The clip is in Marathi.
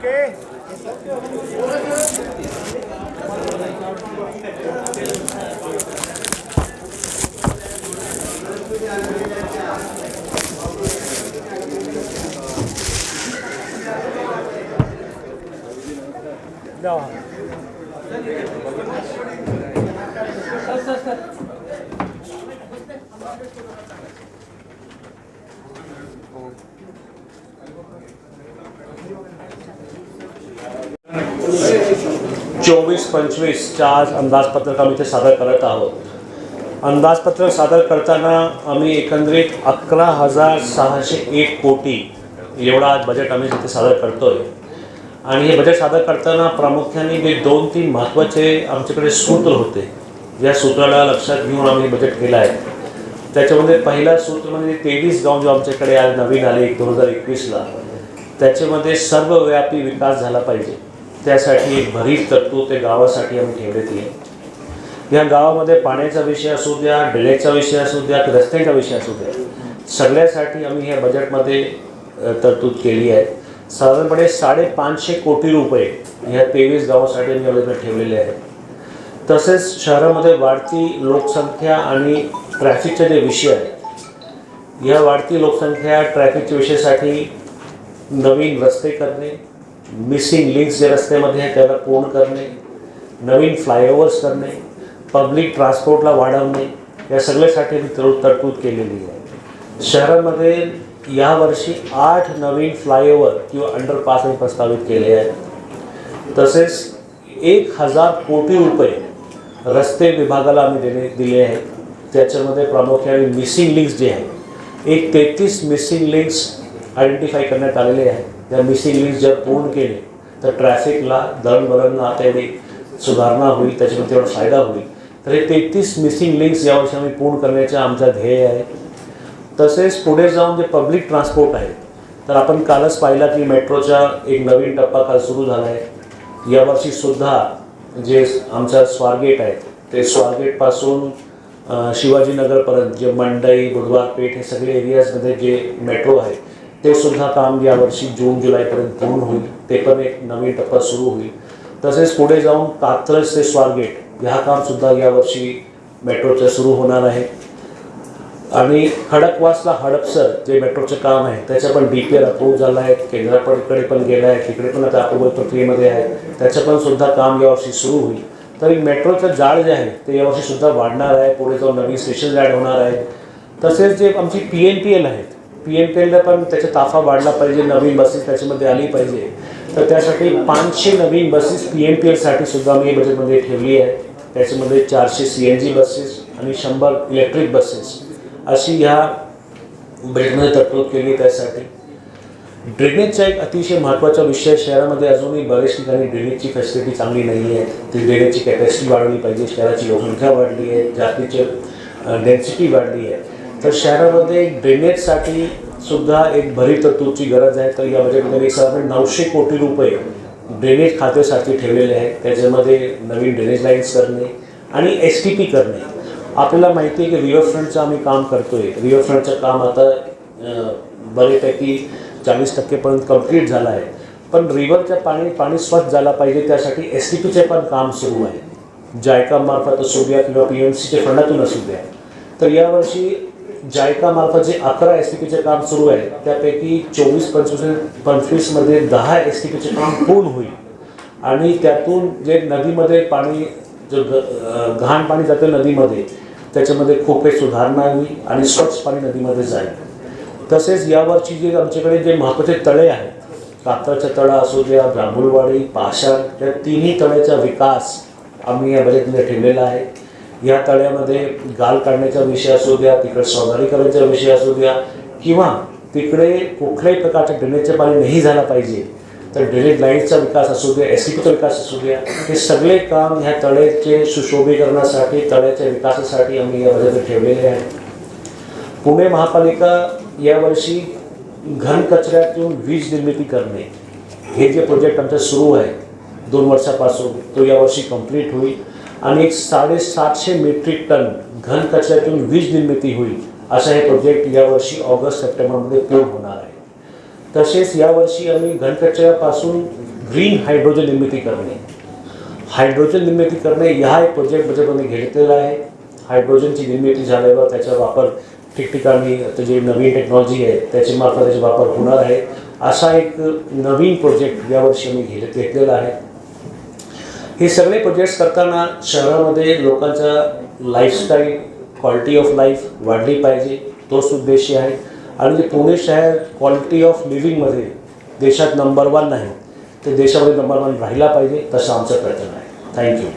오케이. 야. 어. चोवीस पंचवीसच्या आज अंदाजपत्रक आम्ही ते सादर करत आहोत. अंदाजपत्रक सादर करताना आम्ही एकंदरीत अकरा हजार सहाशे एक कोटी एवढा आज बजेट आम्ही तिथे सादर करतोय. आणि हे बजेट सादर करताना प्रामुख्याने जे दोन तीन महत्त्वाचे आमच्याकडे सूत्र होते. या सूत्राला लक्षात घेऊन आम्ही बजेट केलं आहे. त्याच्यामध्ये पहिला सूत्र म्हणजे तेवीस गाव जो आमच्याकडे आज नवीन आले दोन हजार एकवीसला त्याच्यामध्ये सर्वव्यापी विकास झाला पाहिजे. त्यासाठी एक भरीत तरतूद ते गावासाठी आम्ही ठेवण्यात येईल या गावामध्ये पाण्याचा विषय असू द्या ड्रेनेजचा विषय असू द्या रस्त्यांचा विषय असू द्या सगळ्यासाठी आम्ही ह्या बजेटमध्ये तरतूद केली आहे. साधारणपणे साडेपाचशे कोटी रुपये ह्या तेवीस गावासाठी आम्ही या ठेवलेले आहेत. तसेच शहरामध्ये वाढती लोकसंख्या आणि ट्रॅफिकचे जे विषय आहेत या वाढती लोकसंख्या ट्रॅफिकच्या विषयासाठी नवीन रस्ते करणे मिसिंग लिंक्स जे रस्त्यामध्ये आहे त्याला पूर्ण करणे? नवीन फ्लायओव्हर्स करणे पब्लिक ट्रान्सपोर्टला वाढवणे या सगळ्यासाठी मी तरतूद केलेली आहे. शहरामध्ये यावर्षी आठ नवीन फ्लायओव्हर किंवा अंडरपास मी प्रस्तावित केले आहेत. तसेच एक हजार कोटी रुपये रस्ते विभागाला आम्ही देणे दिले आहेत. त्याच्यामध्ये प्रामुख्याने मिसिंग लिंक्स जे आहेत एक तेहतीस मिसिंग लिंक्स आयडेंटिफाय करण्यात आलेले आहेत. जर मिसिंग लिंक्स जर पूर्ण केले तर ट्रॅफिकला दळणवळणला आता एवढी सुधारणा होईल त्याच्यामध्ये तेवढा फायदा होईल. तर हे तेहतीस मिसिंग लिंक्स यावर्षी आम्ही पूर्ण करण्याचे आमचा ध्येय आहे. तसेच पुढे जाऊन जे पब्लिक ट्रान्सपोर्ट आहे तर आपण कालच पाहिला की मेट्रोचा एक नवीन टप्पा काल सुरू झाला आहे यावर्षीसुद्धा जे आमचा स्वारगेट आहे ते स्वारगेटपासून शिवाजीनगरपर्यंत जे मंडई बुधवार पेठ हे सगळे एरियाजमध्ये जे मेट्रो आहे ते सुद्धा काम यावर्षी जून जुलैपर्यंत पूर्ण होईल. ते पण एक नवीन टप्पा सुरू होईल. तसेच पुढे जाऊन कात्रज ते स्वारगेट ह्या कामसुद्धा यावर्षी मेट्रोचं सुरू होणार आहे. आणि खडकवासला हडपसर जे मेट्रोचं काम आहे त्याचं पण डी पी आर अप्रूव्ह झालं आहे. केंद्राकडे पण गेलं आहे. तिकडे पण आता अप्रूव्हल प्रक्रियेमध्ये आहे. त्याचं पण सुद्धा काम यावर्षी सुरू होईल. तर मेट्रोचं जाळ जे आहे ते यावर्षी सुद्धा वाढणार आहे. पुढे जाऊन नवीन स्टेशन ॲड होणार आहे तसेच जे आमची पी एन पी एल आहेत पी एन पी एलला पण त्याचा ताफा वाढला पाहिजे नवीन बसेस त्याच्यामध्ये आली पाहिजे. तर त्यासाठी पाचशे नवीन बसेस पी एन पी एलसाठी सुद्धा मी बजेटमध्ये ठेवली आहे. त्याच्यामध्ये चारशे सी एन जी बसेस आणि शंभर इलेक्ट्रिक बसेस अशी ह्या बजेटमध्ये तरतूद केली त्यासाठी. ड्रेनेजचा एक अतिशय महत्त्वाचा विषय शहरामध्ये अजूनही बऱ्याच ठिकाणी ड्रेनेजची फॅसिलिटी चांगली नाही आहे ती ड्रेनेजची कॅपॅसिटी वाढवली पाहिजे शहराची लोकसंख्या वाढली आहे जातीची डेन्सिटी वाढली आहे. तर शहरामध्ये ड्रेनेजसाठी सुद्धा एक भरी तरतूदची गरज आहे. तर या बजेटमध्ये एक साधारण नऊशे कोटी रुपये ड्रेनेज खात्यासाठी ठेवलेले आहेत. त्याच्यामध्ये नवीन ड्रेनेज लाईन्स करणे आणि एस टी पी करणे. आपल्याला माहिती आहे की रिव्हरफ्रंटचं आम्ही काम करतो आहे रिव्हरफ्रंटचं काम आता बरेपैकी बऱ्यापैकी चाळीस टक्केपर्यंत कंप्लीट झालं आहे. पण रिव्हरच्या पाणी पाणी स्वच्छ झालं पाहिजे. त्यासाठी एस टी पीचे पण काम सुरू आहे. जायकामार्फत असू द्या किंवा पी एम सीच्या फंडातून असू द्या. तर यावर्षी जायका मार्फत जे अकरा एस टी पीचे काम सुरू आहे त्यापैकी चोवीस पंचवीस पंचवीसमध्ये दहा एस टी पीचे काम पूर्ण होईल. आणि त्यातून जे नदीमध्ये पाणी जो ग- घाण पाणी जातं नदीमध्ये त्याच्यामध्ये खूप काही सुधारणा होईल आणि स्वच्छ पाणी नदीमध्ये जाईल. तसेच यावरची जे आमच्याकडे जे महत्त्वाचे तळे आहेत कात्राचं तळा असू द्या जांभूळवाडी पाषाण या तिन्ही तळ्याचा विकास आम्ही या बजेटमध्ये ठेवलेला आहे. या तळ्यामध्ये गाल काढण्याचा विषय असू द्या तिकडे सौंदर्यीकरणाचा विषय असू द्या किंवा तिकडे कुठल्याही प्रकारच्या ड्रेनेजचं पाणी नाही झालं पाहिजे तर ड्रेनेज लाईनचा विकास असू द्या एस टी विकास असू द्या हे सगळे काम ह्या तळ्याचे सुशोभीकरणासाठी तळ्याच्या विकासासाठी आम्ही या बजेटमध्ये ठेवलेले आहे पुणे महापालिका यावर्षी घनकचऱ्यातून वीज निर्मिती करणे हे जे प्रोजेक्ट आमचं सुरू आहे दोन वर्षापासून तो यावर्षी कंप्लीट होईल. आणि एक साडेसातशे मेट्रिक टन घनकचऱ्यातून वीज निर्मिती होईल असं हे प्रोजेक्ट यावर्षी ऑगस्ट सप्टेंबरमध्ये पूर्ण होणार आहे. तसेच यावर्षी आम्ही घनकचऱ्यापासून ग्रीन हायड्रोजन निर्मिती करणे. हायड्रोजन निर्मिती करणे ह्या एक प्रोजेक्ट म्हणजे बजेटमध्ये घेतलेला आहे. हायड्रोजनची निर्मिती झाल्यावर त्याचा वापर ठिकठिकाणी जे नवीन टेक्नॉलॉजी आहे त्याची मार्फत त्याचा वापर होणार आहे असा एक नवीन प्रोजेक्ट यावर्षी आम्ही घेत घेतलेला आहे. हे सगळे प्रोजेक्ट्स करताना शहरामध्ये लोकांचा लाईफस्टाईल क्वालिटी ऑफ लाईफ वाढली पाहिजे तोच उद्देश आहे. आणि जे पुणे शहर क्वालिटी ऑफ लिव्हिंगमध्ये देशात नंबर वन नाही ते देशामध्ये नंबर वन राहिला पाहिजे तसं आमचा प्रयत्न आहे. थँक्यू